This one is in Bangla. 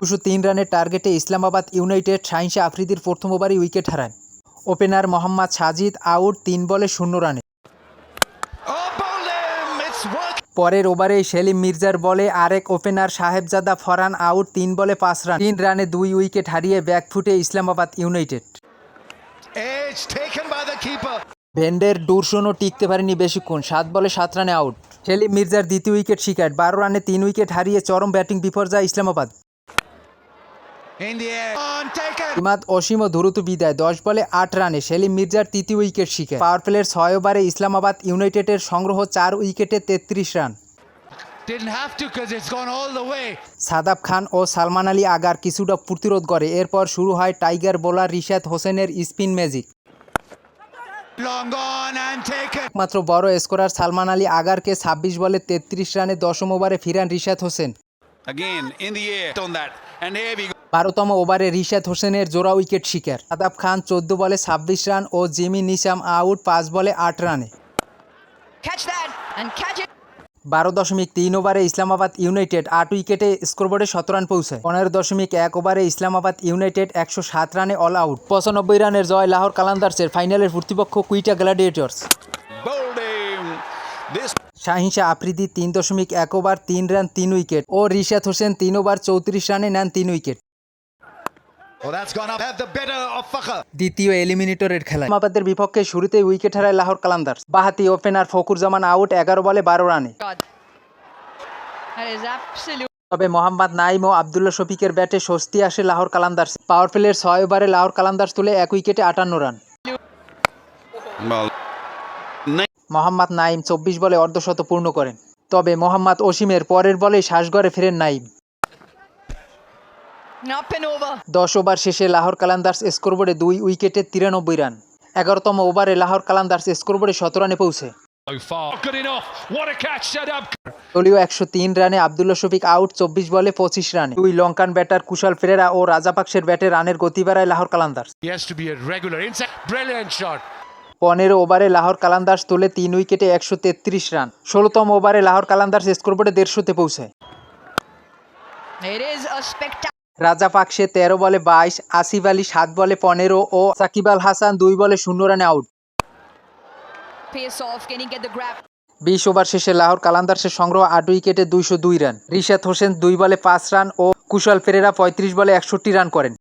দুশো তিন রানের টার্গেটে ইসলামাবাদ ইউনাইটেড শাহিনশা আফ্রিদির প্রথম ওভারই উইকেট হারায় ওপেনার মোহাম্মদ সাজিদ আউট তিন বলে শূন্য রানে. পরের ওভারে সেলিম মির্জার বলে আরেক ওপেনার সাহেবজাদা ফরান আউট তিন বলে পাঁচ রান। তিন রানে দুই উইকেট হারিয়ে ব্যাকফুটে ইসলামাবাদ ইউনাইটেড। ভেন্ডের ডুরসনও টিকতে পারেনি বেশিক্ষণ। সাত বলে সাত রানে আউট। সেলিম মির্জার দ্বিতীয় উইকেট শিকার। বারো রানে তিন উইকেট হারিয়ে চরম ব্যাটিং বিপর্যয় ইসলামাবাদ. ইমাদ অসীম ও দ্রুত বিদায়। দশ বলে আট রানে সেলিম মির্জার তৃতীয় উইকেট শিকার। পাওয়ার প্লের ছয় ওভারে ইসলামাবাদ ইউনাইটেডের সংগ্রহ চার উইকেটে তেত্রিশ রান. সাদাব খান ও সালমান আলী আগার কিছুটা প্রতিরোধ করে। এরপর শুরু হয় টাইগার বোলার রিশাদ হোসেনের স্পিন ম্যাজিক। একমাত্র বড় স্কোরার সালমান আলী আগারকে ছাব্বিশ বলে তেত্রিশ রানে দশম ওভারে ফিরান রিশাদ হোসেন. বারোতম ওভারে রিশাদ হোসেনের জোড়া উইকেট শিকার। আদাব খান চোদ্দ বলে ছাব্বিশ রান ও জিমি নিশাম আউট পাঁচ বলে আট রানে। বারো দশমিক তিন ওভারে ইসলামাবাদ ইউনাইটেড আট উইকেটে স্কোরবোর্ডে শত রান পৌঁছায় পনেরো দশমিক এক ওভারে ইসলামাবাদ ইউনাইটেড একশো সাত রানে অল আউট পঁচানব্বই রানের জয় লাহোর কালান্দার্সের ফাইনালের প্রতিপক্ষ কুইটা গ্ল্যাডিয়েটর্স. শাহিনশা আফ্রিদি তিন দশমিক এক ওভার তিন রান তিন উইকেট। ও রিশাদ হোসেন তিন ওভার চৌত্রিশ রানে নেন তিন উইকেট। দ্বিতীয় এলিমিনেটরের খেলায়। ইসলামাবাদের বিপক্ষে শুরুতেই উইকেট হারায় লাহোর কালান্দার্স। বাহাতি ওপেনার ফকুর জামান আউট এগারো বলে বারো রানে. তবে মোহাম্মদ নাইম ও আবদুল্লা শফিকের ব্যাটে স্বস্তি আসে লাহোর কালান্দার্স। পাওয়ার প্লের ছয় ওভারে লাহোর কালান্দার্স তুলে এক উইকেটে আটান্ন রান। মোহাম্মদ নাইম চব্বিশ বলে অর্ধশত পূর্ণ করেন। তবে মোহাম্মদ ওসিমের পরের বলেই শ্বাসগড়ে ফেরেন নাইম. দশ ওভার শেষে লাহোর কালান্দার্স স্কোরবোর্ডে দুই উইকেটে তিরানব্বই রান। এগারোতম ওভারে লাহোর কালান্দার্স স্কোরবোর্ডে শত রানে পৌঁছে. দলীয় একশো তিন রানে আবদুল্লা শফিক আউট চব্বিশ বলে পঁচিশ রানে। দুই লঙ্কান ব্যাটার কুশাল ফেরেরা ও রাজাপাকসের ব্যাটে রানের গতি বাড়ায় Lahore Qalandars. He has to be a regular inside. Brilliant shot. পনেরো ওভারে লাহোর কালান্দার্স তুলে তিন উইকেটে একশো তেত্রিশ রান। ষোলোতম ওভারে লাহোর কালান্দার্স স্কোরবোর্ডে দেড়শোতে পৌঁছায় রাজা পাকসে তেরো বলে বাইশ আসিফ আলী সাত বলে পনেরো ও সাকিব আল হাসান দুই বলে শূন্য রানে আউট? বিশ ওভার শেষে লাহোর কালান্দার্সের সংগ্রহ আট উইকেটে দুইশো দুই রান। রিশাদ হোসেন দুই বলে পাঁচ রান ও কুশল ফেরেরা পঁয়ত্রিশ বলে একষট্টি রান করেন।